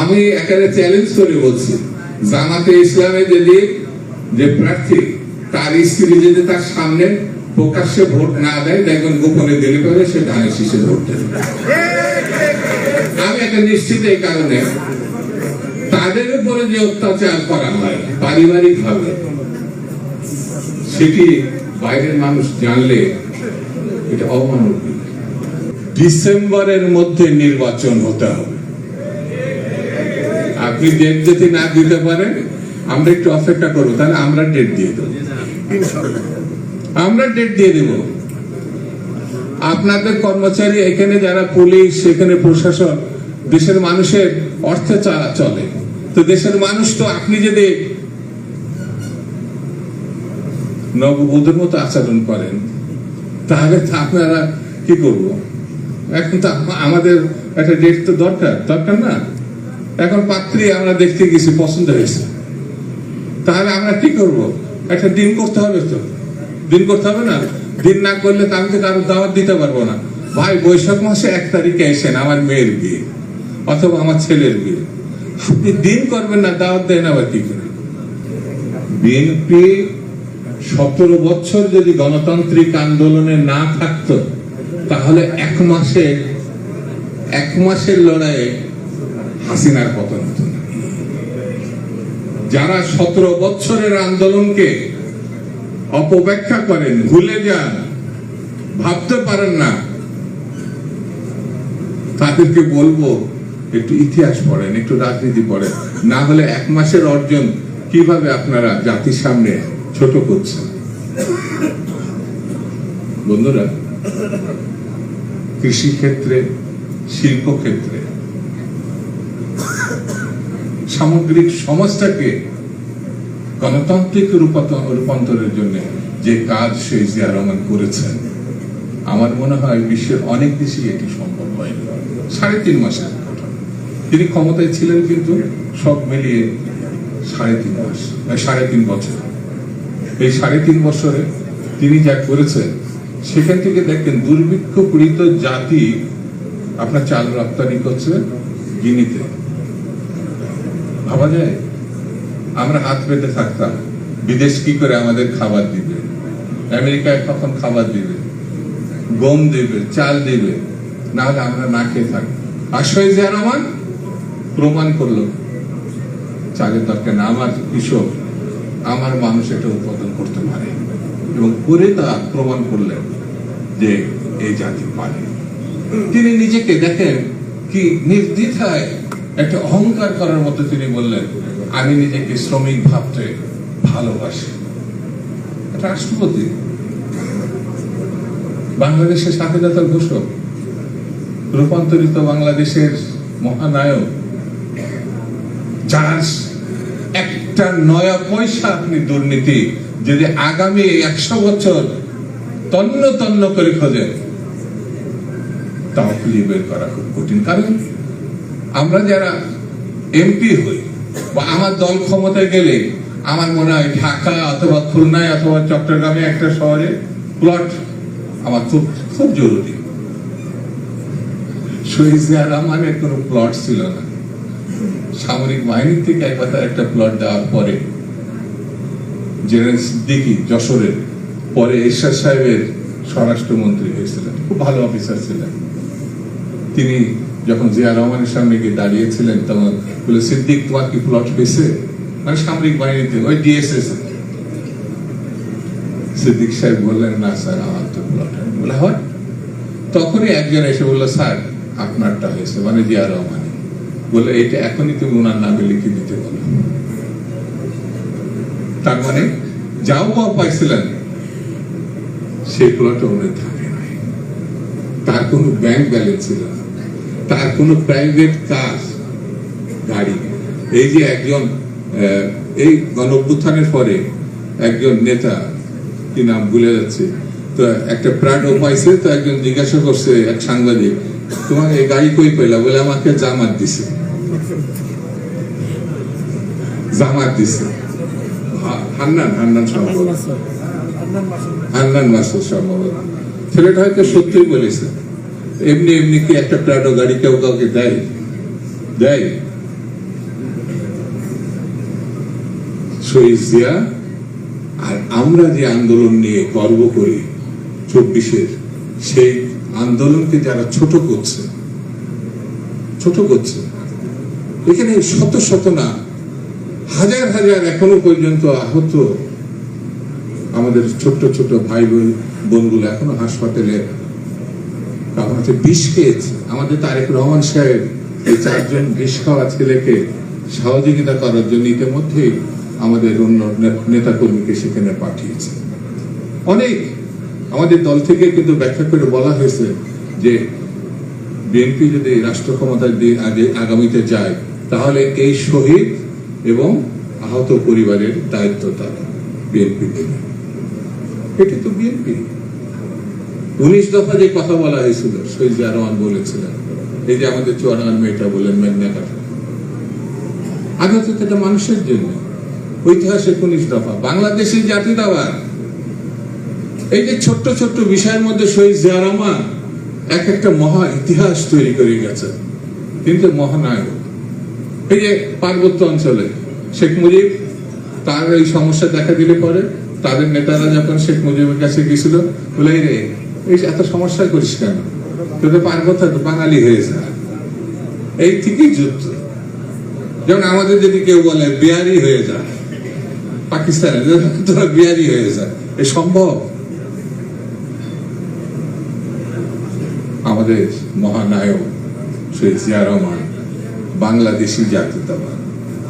আমি এখানে চ্যালেঞ্জ করে বলছি, জামাতে ইসলামে যদি যে প্রার্থী, তার স্ত্রী যদি তার সামনে প্রকাশ্যে ভোট না দেয়, দেখবেন গোপনে দিলে পরে সে ধানের শীষে ভোট দেবে। আমি একটা নিশ্চিত এই কারণে। তাদের উপরে যে অত্যাচার করা হয় পারিবারিক ভাবে সেটি বাইরের মানুষ জানলে এটা অমানবিক। ডিসেম্বরের মধ্যে নির্বাচন হতে হবে। আপনি ডেট যদি না দিতে পারেন, আমরা একটু অপেক্ষা করব, তাহলে আমরা ডেট দিয়ে দেবো। আমরা ডেট দিয়ে দেব। আপনাদের কর্মচারী এখানে যারা পুলিশ সেখানে প্রশাসন, দেশের মানুষের অর্থে চলে। তো দেশের মানুষ তো আপনি যদি নববধূর মতো আচরণ করেন, তাহলে তো আপনারা কি করব? এখন তো আমাদের একটা ডেট তো দরকার। দরকার না? এখন পাত্রী আমরা দেখতে গেছি, পছন্দ হয়েছে। তাহলে আমরা কি করব? একটা দিন করতে হবে তো। দিন করতে হবে না? দিন না করলে তো আমি তো দাওয়াত দিতে পারব না। ভাই, বৈশাখ মাসে এক তারিখে এসেন আমার মেয়ের বিয়ে, অথবা আমার ছেলের বিয়ে। আপনি দিন করবেন না, দাওয়াত দেন আবার কি করে? বিএনপি সতেরো বছর যদি গণতান্ত্রিক আন্দোলনে না থাকতো, তাহলে এক মাসে, এক মাসের লড়াইয়ে হাসিনার পতন হতো না। যারা সতেরো বছরের আন্দোলনকে অপব্যাখ্যা করেন, ভুলে যান, ভাবতে পারেন না, তাদেরকে বলব, একটু ইতিহাস পড়েন, একটু রাজনীতি পড়েন না হলে এক মাসের অর্জন কীভাবে আপনারা জাতির সামনে ছোট করছেন বন্ধুরা কৃষি ক্ষেত্রে শিল্প ক্ষেত্রে সামগ্রিক সমাজটাকে গণতান্ত্রিক রূপান্তরের জন্য যে কাজ সেই জিয়া রহমান করেছেন, আমার মনে হয় বিশ্বের অনেক দেশই এটি সম্ভব হয়নি। সাড়ে তিন মাসের তিনি ক্ষমতায় ছিলেন কিন্তু সব মিলিয়ে সাড়ে তিন মাস সাড়ে তিন বছর। এই সাড়ে তিন বছরে তিনি যা করেছেন, সেখান থেকে দেখেন দুর্ভিক্ষ পীড়িত জাতি আপনার চাল রপ্তানি করছে গিনিতে। ভাবা যায়? আমরা হাত পেতে থাকতাম। বিদেশ কি করে আমাদের খাবার দিবে? আমেরিকায় কখন খাবার দিবে? গম দিবে, চাল দিবে। না হলে আমরা না খেয়ে থাকব। আশয় জিয়া রহমান প্রমাণ করল। চালের দরকার না। আমার কৃষক, আমার মানুষ এটা উৎপাদন করতে পারে। এবং করে তা প্রমাণ করলেন যে এই জাতি পারে। তিনি নিজেকে দেখেন কি নির্দ্বিধায় একটা অহংকার করার মতো তিনি বললেন, আমি নিজেকে শ্রমিক ভাবতে ভালোবাসি। রাষ্ট্রপতি। বাংলাদেশের স্বাধীনতার ঘোষক, রূপান্তরিত বাংলাদেশের মহানায়ক, যার একটা নয়া পয়সা আপনি দুর্নীতি যদি আগামী একশো বছর তন্ন তন্ন করে খোঁজেন, তাও খুঁজে বের করা খুব কঠিন। কারণ আমরা যারা এমপি হই বা আমার দল ক্ষমতায় গেলে আমার মনে হয় ঢাকা অথবা খুলনায় অথবা চট্টগ্রামে একটা শহরে প্লট আমার খুব খুব জরুরি। শহীদ কোনো প্লট ছিল না। সামরিক বাহিনীর থেকে একবার তার একটা প্লট দেওয়ার পরে জেনারেল সিদ্দিকি যশোরের পরে এরশাদ সাহেবের স্বরাষ্ট্রমন্ত্রী হয়েছিলেন, খুব ভালো অফিসার ছিলেন। তিনি যখন জিয়া রহমানের সামনে গিয়ে দাঁড়িয়েছিলেন, তখন বলে, সিদ্দিক, তোমার কি প্লট হয়েছে মানে সামরিক বাহিনীতে ওই ডিএসএস সিদ্দিক সাহেব বললেন, না স্যার, আমার তো প্লট বলে, হয়? তখনই একজন এসে বলল, স্যার, আপনারটা হয়েছে মানে জিয়া রহমান বলে, এটা এখনই তুমি ওনার নামে লিখে দিতে বলো তার মানে যাও পাওয়া পাইছিলেন, সেই প্লটে উনি থাকে নাই। তার কোনো ব্যাংক ব্যালেন্স ছিল না। তার কোনো প্রাইভেট কার গাড়ি এই যে একজন এই গণ পরে একজন নেতা কি নাম ভুলে যাচ্ছে তো একটা প্রাডো পাইছে তো একজন জিজ্ঞাসা করছে এক সাংবাদিক তোমার এই গাড়ি কই পেলা বলে আমাকে জামাত দিছে। জামাত দিছে। হান্নান হান্নান সম্ভবত। হান্নান মাসুদ সম্ভবত। ছেলেটা হয়তো সত্যিই বলেছে। এমনি এমনি কি একটা প্রাটো গাড়ি কেউ কাউকে দেয়? দেয়। শহীদ আর আমরা যে আন্দোলন নিয়ে গর্ব করি চব্বিশের, সেই আন্দোলনকে যারা ছোট করছে ছোট করছে, এখানে শত শত না, হাজার হাজার এখনও পর্যন্ত আহত আমাদের ছোট্ট ছোট ভাই বোন বোনগুলো এখনও হাসপাতালে আমাদের বিষ খেয়েছে আমাদের তারেক রহমান সাহেব, এই চারজন বিষ খাওয়া ছেলেকে সহযোগিতা করার জন্য ইতিমধ্যেই আমাদের অন্য নেতা কর্মীকে সেখানে পাঠিয়েছে। অনেক আমাদের দল থেকে কিন্তু ব্যাখ্যা করে বলা হয়েছে যে বিএনপি যদি রাষ্ট্র ক্ষমতার দিন আগে, আগামীতে যায়, তাহলে এই শহীদ এবং আহত পরিবারের দায়িত্ব তারা বিএনপি নেবে এটা তো বিএনপি। উনিশ দফা যে কথা বলা হয়েছিল জিয়া রহমান বলেছিলেন, এই যে আমাদের চুয়াডাঙ্গার মেয়েটা বললেন, মেঘনা কাঠা আগে তো এটা মানুষের জন্য। ঐতিহাসিক উনিশ দফা বাংলাদেশের জাতীয়তাবাদ এই যে ছোট্ট ছোট্ট বিষয়ের মধ্যে শহীদ জিয়া রহমান এক একটা মহা ইতিহাস তৈরি করে গেছে, কিন্তু মহানায়ক। এই যে পার্বত্য অঞ্চলে শেখ মুজিব, তার এই সমস্যা দেখা দিলে পরে, তাদের নেতারা যখন শেখ মুজিবের কাছে গেছিল, বলে, "এই রে এই এত সমস্যা করিস কেন? তোদের পার্বত্য তো বাঙালি হয়ে যায় এই থেকেই যুদ্ধ। যেমন আমাদের যদি কেউ বলে, বিহারি হয়ে যায় পাকিস্তানে তোরা বিহারি হয়ে যায় এ সম্ভব? আমাদের মহানায়ক শহীদ জিয়া রহমান বাংলাদেশি জাতীয়তাবাদ।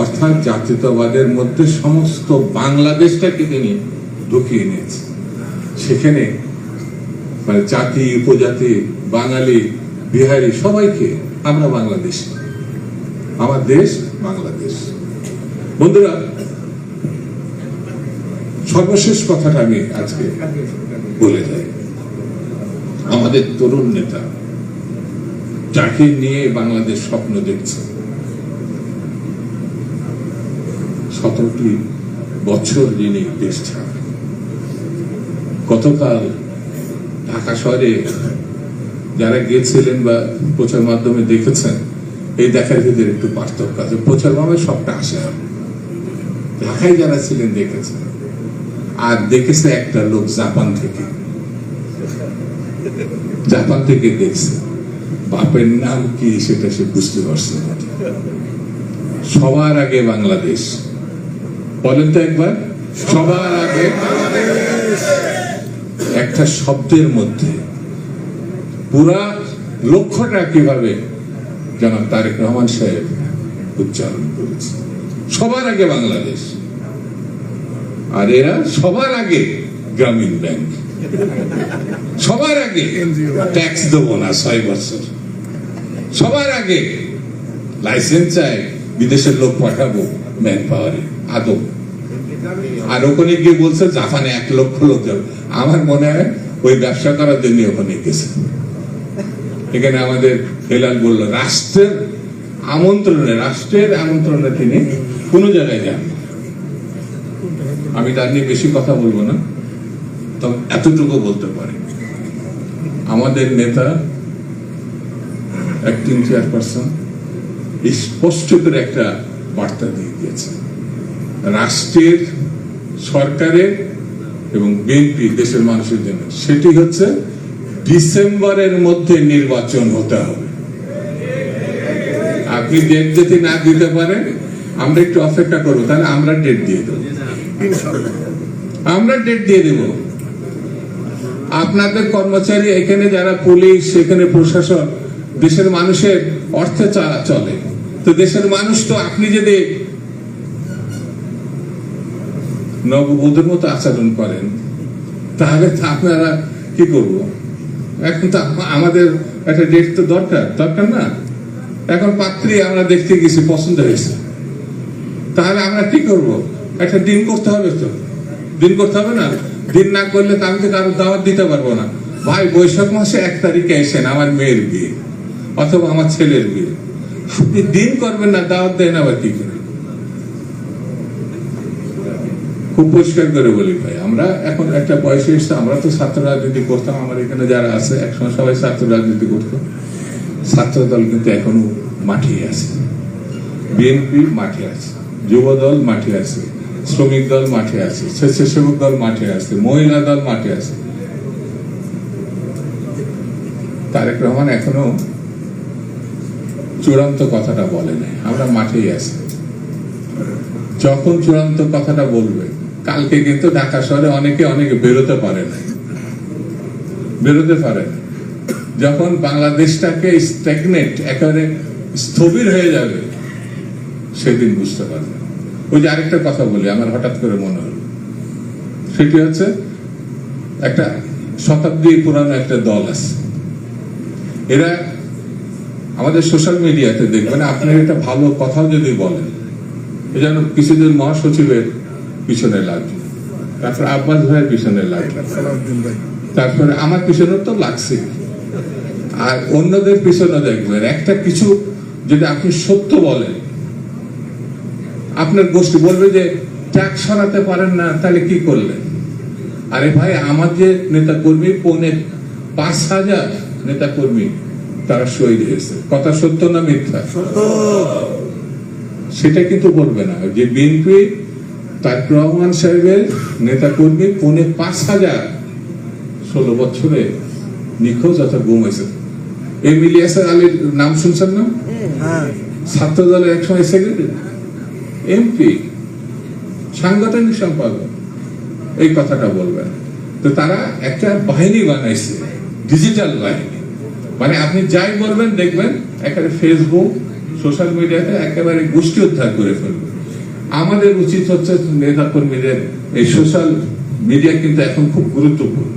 অর্থাৎ জাতীয়তাবাদের মধ্যে সমস্ত বাংলাদেশটাকে তিনি ঢুকিয়ে নিয়েছেন। সেখানে মানে জাতি উপজাতি, বাঙালি, বিহারি, সবাইকে আমরা বাংলাদেশি। আমার দেশ বাংলাদেশ। বন্ধুরা, সর্বশেষ কথাটা আমি আজকে বলে যাই। আমাদের তরুণ নেতা যাকে নিয়ে বাংলাদেশ স্বপ্ন দেখছে। সতেরোটি বছর যিনি দেশ ছাড়া গতকাল ঢাকা শহরে যারা গিয়েছিলেন বা প্রচার মাধ্যমে দেখেছেন, এই দেখার ভিতরে একটু পার্থক্য আছে। প্রচার মাধ্যমে সবটা আসে। ঢাকায় যারা ছিলেন, দেখেছেন। আর দেখেছে একটা লোক জাপান থেকে। জাপান থেকে দেখছে। বাপের নাম কি সেটা সে বুঝতে পারছে সবার আগে বাংলাদেশ। বলেন তো একবার। সবার আগে একটা শব্দের মধ্যে। পুরা লক্ষ্যটা কীভাবে জনাব তারেক রহমান সাহেব উচ্চারণ করেছে? সবার আগে বাংলাদেশ। আর এরা সবার আগে গ্রামীণ ব্যাংক। সবার আগে ট্যাক্স দেবো না ছয় বছর। সবার আগে লাইসেন্স চাই, বিদেশের লোক পাঠাবো ম্যান পাওয়ারে আদৌ। আর ওখানে গিয়ে বলছে, জাপানে এক লক্ষ লোক যাবে আমার মনে হয় ওই ব্যবসা করার জন্য ওখানে গেছে। এখানে আমাদের হেলাল বলল, রাষ্ট্রের আমন্ত্রণে রাষ্ট্রের আমন্ত্রণে তিনি কোনো জায়গায় যান আমি তার নিয়ে বেশি কথা বলব না, তবে এতটুকু বলতে পারি। আমাদের নেতা অ্যাক্টিং চেয়ারপারসন স্পষ্ট করে একটা বার্তা দিয়ে দিয়েছে। রাষ্ট্রের সরকারের এবং বিএনপি দেশের মানুষের জন্য। সেটি হচ্ছে ডিসেম্বরের মধ্যে নির্বাচন হতে হবে। আপনি ডেট যদি না দিতে পারেন, আমরা একটু অপেক্ষা করব, তাহলে আমরা ডেট দিয়ে দেবো। আমরা ডেট দিয়ে দেব। আপনাদের কর্মচারী এখানে যারা পুলিশ, এখানে প্রশাসন, দেশের মানুষের অর্থে চলে। তো দেশের মানুষ তো আপনি যদি নববধূর মতো আচরণ করেন, তাহলে আপনারা কি করব? এখন তো আমাদের একটা ডেট তো দরকার দরকার না? এখন পাত্রী আমরা দেখতে গেছি, পছন্দ হয়েছে। তাহলে আমরা কি করব? একটা দিন করতে হবে তো। দিন করতে হবে না? দিন না করলে তো আমি তো কারও দাওয়াত দিতে পারব না। ভাই, বৈশাখ মাসে এক তারিখে এসেন আমার মেয়ের বিয়ে, অথবা আমার ছেলের বিয়ে। আপনি দিন করবেন না, দাওয়াত দেন আবার কি করে? খুব পরিষ্কার করে বলি ভাই, আমরা এখন একটা বয়সে এসে আমরা তো ছাত্র রাজনীতি করতাম, আমার এখানে যারা আছে, একসময় সবাই ছাত্র রাজনীতি করতো। ছাত্র দল কিন্তু এখনও মাঠে আছে। বিএনপি মাঠে আছে, যুব দল মাঠে আছে, শ্রমিক দল মাঠে আছে, স্বেচ্ছাসেবক দল মাঠে আছে, মহিলা দল মাঠে আছে। তারেক রহমান এখনও চূড়ান্ত কথাটা বলে নাই, আমরা মাঠেই আছি। যখন চূড়ান্ত কথাটা বলবে কালকে কিন্তু ঢাকা শহরে অনেকে অনেকে বেরোতে পারে না বেরোতে পারে যখন বাংলাদেশটাকে স্ট্যাগনেট একেবারে স্থবির হয়ে যাবে, সেদিন বুঝতে পারবে। ওই যে আরেকটা কথা বলি, আমার হঠাৎ করে মনে হলো। সেটি হচ্ছে, একটা শতাব্দী পুরানো একটা দল আছে। এরা আমাদের সোশ্যাল মিডিয়াতে দেখবেন আপনার একটা ভালো কথাও যদি বলেন এই যেন কিছুদিন মহাসচিবের পিছনে লাগবে তারপর আব্বাস ভাইয়ের পিছনে লাগবে তারপরে আমার পিছনে তো লাগছে। আর অন্যদের পিছনে দেখবেন একটা কিছু যদি আপনি সত্য বলেন আপনার গোষ্ঠী বলবে যে ট্যাক্স সরাতে পারেন না তাহলে কি করলেন? আরে ভাই আমার যে নেতা কর্মী পৌনে পাঁচ হাজার নেতা কর্মী তারা শহীদ হয়েছে। কথা সত্য না মিথ্যা? সেটা কিন্তু বলবে না। যে বিএনপি তার রহমান সাহেবের নেতা কর্মী পৌনে পাঁচ হাজার ষোলো বছরে নিখোঁজ অর্থাৎ গুম হয়েছে। এম ইলিয়াসার আলীর নাম শুনছেন না? ছাত্র দলের একসময় সেক্রেটারি এমপি সাংগঠনিক সম্পাদক এই কথাটা বলবেন। তো তারা একটা বাহিনী বানাইছে ডিজিটাল বাহিনী। মানে আপনি যাই বলবেন দেখবেন একেবারে ফেসবুক সোশ্যাল মিডিয়াতে একেবারে গোষ্ঠী উদ্ধার করে ফেলবে। আমাদের উচিত হচ্ছে নেতা কর্মীদের এই সোশ্যাল মিডিয়া কিন্তু এখন খুব গুরুত্বপূর্ণ।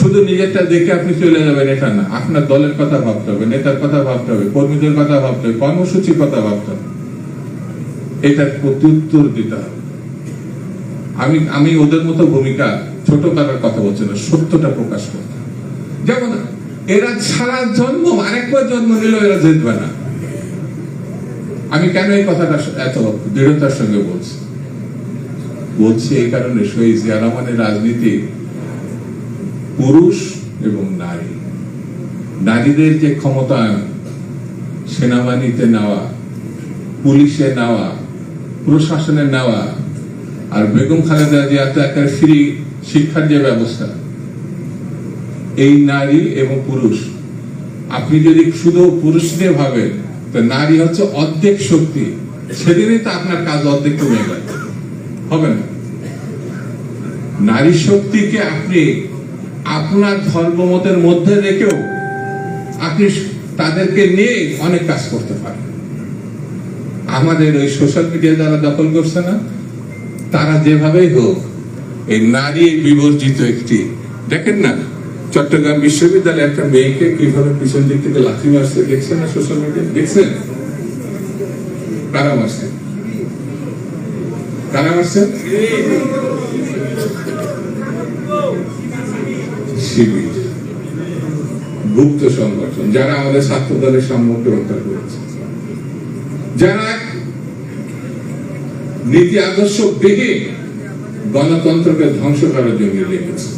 শুধু নিজেরটা দেখে আপনি চলে যাবেন এটা না, আপনার দলের কথা ভাবতে হবে, নেতার কথা ভাবতে হবে, কর্মীদের কথা ভাবতে হবে, কর্মসূচির কথা ভাবতে হবে। এটার প্রত্যুত্তর দিতে হবে। আমি আমি ওদের মতো ভূমিকা ছোট করার কথা বলছি না, সত্যটা প্রকাশ করতে যেমন এরা সারা জন্ম, আরেকবার জন্ম নিলেও এরা জিতবে না। আমি কেন এই কথাটা এত দৃঢ়তার সঙ্গে বলছি? বলছি এই কারণে শহীদ জিয়া রহমানের রাজনীতি পুরুষ এবং নারী। নারীদের যে ক্ষমতায়ন, সেনাবাহিনীতে নেওয়া, পুলিশে নেওয়া, প্রশাসনে নেওয়া, আর বেগম খালেদা জিয়া তো একটা ফ্রি শিক্ষার যে ব্যবস্থা, এই নারী এবং পুরুষ, আপনি যদি শুধু পুরুষ নিয়ে ভাবেন নারী হচ্ছে অর্ধেক শক্তি। সেদিনই তো আপনার কাজ অর্ধেক কমে গেল। হবে না? নারী শক্তিকে আপনি আপনার ধর্মমতের মধ্যে রেখেও আপনি তাদেরকে নিয়ে অনেক কাজ করতে পারেন। আমাদের ওই সোশ্যাল মিডিয়া যারা দখল করছে না, তারা যেভাবেই হোক, এই নারী বিবর্জিত একটি, দেখেন না? চট্টগ্রাম বিশ্ববিদ্যালয়ে একটা মেয়েকে কীভাবে পিছন দিক থেকে লাথি মারছে দেখছেন না সোশ্যাল মিডিয়া দেখছেন কারা মারছে? কারা মারছে? গুপ্ত সংগঠন, যারা আমাদের ছাত্র দলের সম্মুখে হত্যা করেছে। যারা নীতি আদর্শ দেখে গণতন্ত্রকে ধ্বংস করার জন্য লেগেছে।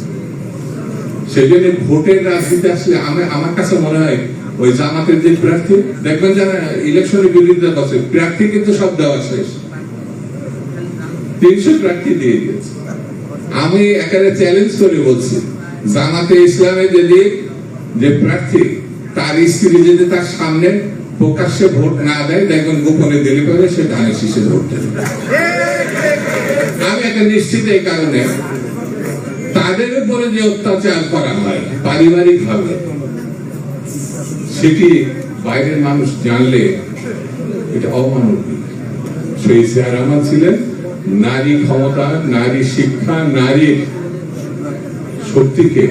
জন্য ভোটের রাজনীতি আসলে আমি আমার কাছে মনে হয় ওই জামাতের যে প্রার্থী, দেখবেন যারা ইলেকশনের বিরোধিতা করছে, প্রার্থী কিন্তু সব দেওয়া শেষ। তিনশো প্রার্থী দিয়ে দিয়েছে। আমি একেবারে চ্যালেঞ্জ করে বলছি, জামাতে ইসলামে যদি যে প্রার্থী, তার স্ত্রী যদি তার সামনে প্রকাশ্যে ভোট না দেয়, দেখবেন গোপনে দিলে পাবে সে ধানের শীষে ভোট দেবে। আমি একটা নিশ্চিত এই কারণে তাদের উপরে যে অত্যাচার করা হয় পারিবারিক ভাবে সেটি বাইরের মানুষ জানলে এটা অমানবিক। সেই জিয়া রহমান ছিলেন নারী ক্ষমতা, নারী শিক্ষা, নারী শক্তিকে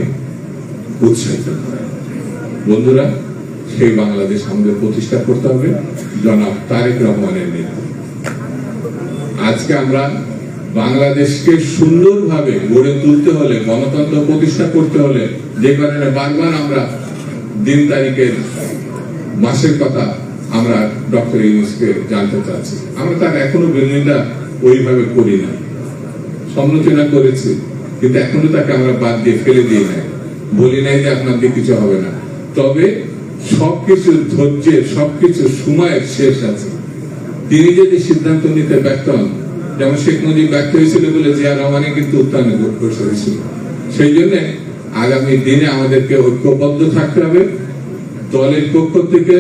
উৎসাহিত বন্ধুরা, সেই বাংলাদেশ আমাদের প্রতিষ্ঠা করতে হবে। জনাব তারেক রহমানের নেতৃত্বে। আজকে আমরা বাংলাদেশকে সুন্দরভাবে গড়ে তুলতে হলে, গণতন্ত্র প্রতিষ্ঠা করতে হলে, যে কারণে বারবার আমরা দিন তারিখের মাসের কথা আমরা ডক্টর ইউনুসকে জানতে চাচ্ছি। আমরা তার এখনও বিরোধিতা ওইভাবে করি না। সমালোচনা করেছি, কিন্তু এখনও তাকে আমরা বাদ দিয়ে ফেলে দিই নাই। বলি নাই যে আপনার দিয়ে কিছু হবে না। তবে সবকিছু ধৈর্যের সবকিছু সময়ের শেষ আছে। তিনি যদি সিদ্ধান্ত নিতে ব্যর্থ হন যেমন শেখ মুজিব ব্যর্থ হয়েছিল বলে জিয়া রহমানে কিন্তু উত্থানে ঘোষণা হয়েছিল সেই জন্য আগামী দিনে আমাদেরকে ঐক্যবদ্ধ থাকতে হবে। দলের পক্ষ থেকে,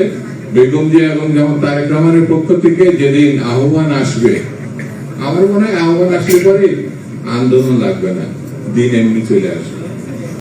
বেগম জিয়া এবং যেমন তারেক রহমানের পক্ষ থেকে যেদিন আহ্বান আসবে, আমার মনে হয় আহ্বান আসলে পরে আন্দোলন লাগবে না, দিন এমনি চলে আসবে।